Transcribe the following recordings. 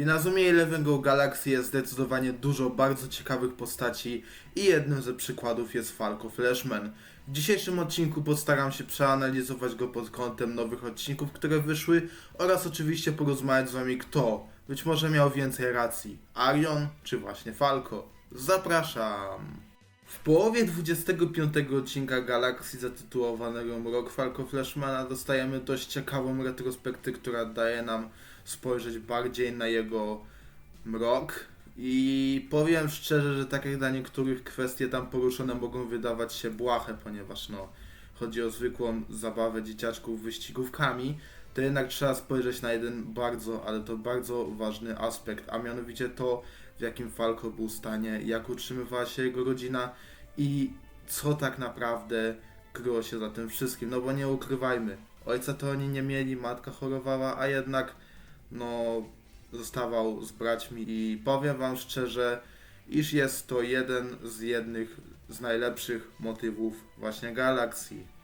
W Inazumie Eleven Go Galaxy jest zdecydowanie dużo bardzo ciekawych postaci i jednym ze przykładów jest Falco Flashman. W dzisiejszym odcinku postaram się przeanalizować go pod kątem nowych odcinków, które wyszły oraz oczywiście porozmawiać z wami kto być może miał więcej racji, Arion czy właśnie Falco. Zapraszam! W połowie 25 odcinka Galaxy zatytułowanego Mrok Falco Flashmana dostajemy dość ciekawą retrospektywę, która daje nam spojrzeć bardziej na jego mrok. I powiem szczerze, że tak jak dla niektórych kwestie tam poruszone mogą wydawać się błahe, ponieważ no, chodzi o zwykłą zabawę dzieciaczków wyścigówkami, to jednak trzeba spojrzeć na jeden bardzo, ale to bardzo ważny aspekt, a mianowicie to, w jakim Falco był stanie, jak utrzymywała się jego rodzina i co tak naprawdę kryło się za tym wszystkim. No bo nie ukrywajmy, ojca to oni nie mieli, matka chorowała, a jednak no zostawał z braćmi i powiem wam szczerze, iż jest to jeden z jednych z najlepszych motywów właśnie galakcji.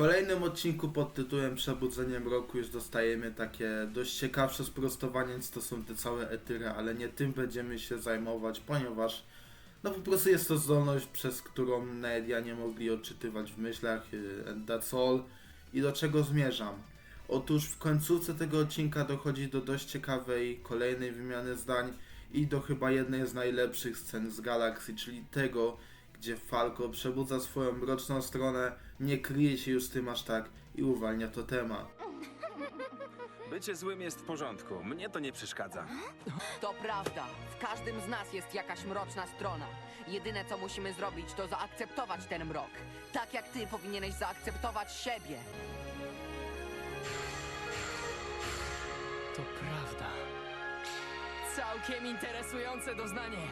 Kolejnym odcinku pod tytułem Przebudzeniem Roku już dostajemy takie dość ciekawsze sprostowanie, to są te całe etyry, ale nie tym będziemy się zajmować, ponieważ no po prostu jest to zdolność, przez którą media nie mogli odczytywać w myślach y, and that's all. I do czego zmierzam? Otóż w końcówce tego odcinka dochodzi do dość ciekawej kolejnej wymiany zdań i do chyba jednej z najlepszych scen z Galaxy, czyli tego, gdzie Falco przebudza swoją mroczną stronę, nie kryje się już tym aż tak i uwalnia totema. Bycie złym jest w porządku. Mnie to nie przeszkadza. To prawda. W każdym z nas jest jakaś mroczna strona. Jedyne co musimy zrobić, to zaakceptować ten mrok. Tak jak ty powinieneś zaakceptować siebie. To prawda. Całkiem interesujące doznanie.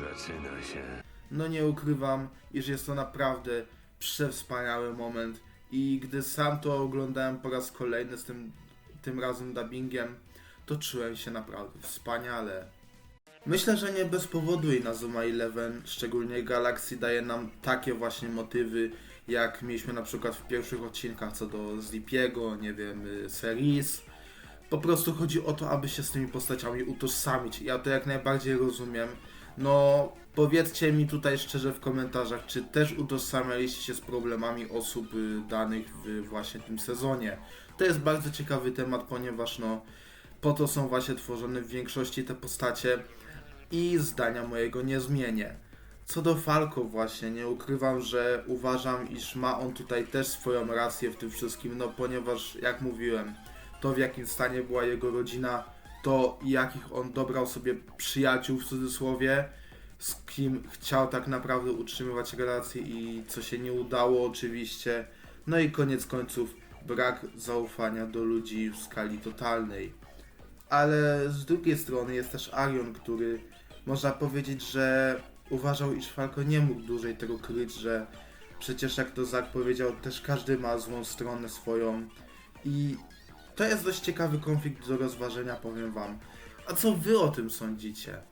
Zaczyna się. No nie ukrywam, iż jest to naprawdę przewspaniały moment i gdy sam to oglądałem po raz kolejny z tym, tym razem dubbingiem, to czułem się naprawdę wspaniale. Myślę, że nie bez powodu Inazuma Eleven, szczególnie Galaxy, daje nam takie właśnie motywy, jak mieliśmy na przykład w pierwszych odcinkach co do Zipiego, nie wiem, y, Series. Po prostu chodzi o to, aby się z tymi postaciami utożsamić. Ja to jak najbardziej rozumiem. No, powiedzcie mi tutaj szczerze w komentarzach, czy też utożsamialiście się z problemami osób y, danych w właśnie tym sezonie. To jest bardzo ciekawy temat, ponieważ no, po to są właśnie tworzone w większości te postacie i zdania mojego nie zmienię. Co do Falco właśnie, nie ukrywam, że uważam, iż ma on tutaj też swoją rację w tym wszystkim, no ponieważ jak mówiłem, to w jakim stanie była jego rodzina, to jakich on dobrał sobie przyjaciół w cudzysłowie, z kim chciał tak naprawdę utrzymywać relacje i co się nie udało oczywiście. No i koniec końców brak zaufania do ludzi w skali totalnej. Ale z drugiej strony jest też Arion, który można powiedzieć, że uważał, iż Falco nie mógł dłużej tego kryć, że przecież jak to Zak powiedział, też każdy ma złą stronę swoją i to jest dość ciekawy konflikt do rozważenia, powiem wam. A co wy o tym sądzicie?